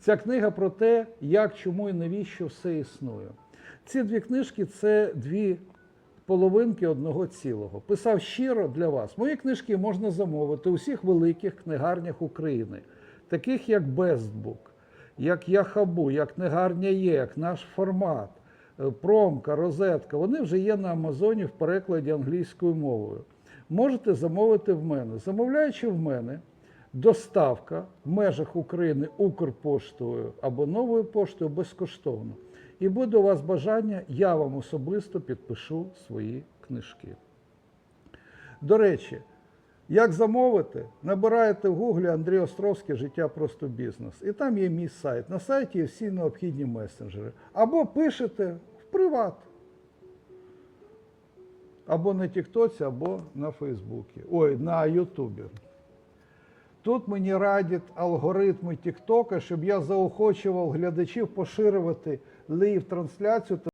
Ця книга про те, як, чому і навіщо все існує. Ці дві книжки це дві половинки одного цілого. Писав щиро для вас. Мої книжки можна замовити у всіх великих книгарнях України, таких як Бестбук, як Яхабу, як книгарня Є, як наш формат, е, Промка, Розетка. Вони вже є на Амазоні в перекладі англійською мовою. Можете замовити в мене. Замовляючи в мене, доставка в межах України Укрпоштою або новою поштою безкоштовно. І буде у вас бажання, я вам особисто підпишу свої книжки. До речі, як замовити, набираєте в гуглі Андрій Островський Життя просто бізнес. І там є мій сайт. На сайті є всі необхідні месенджери. Або пишете в приват. Або на Тіктоці, або на Фейсбуці. Ой, на Ютубі. Тут мені радять алгоритми Тіктока, щоб я заохочував глядачів поширювати лив трансляцію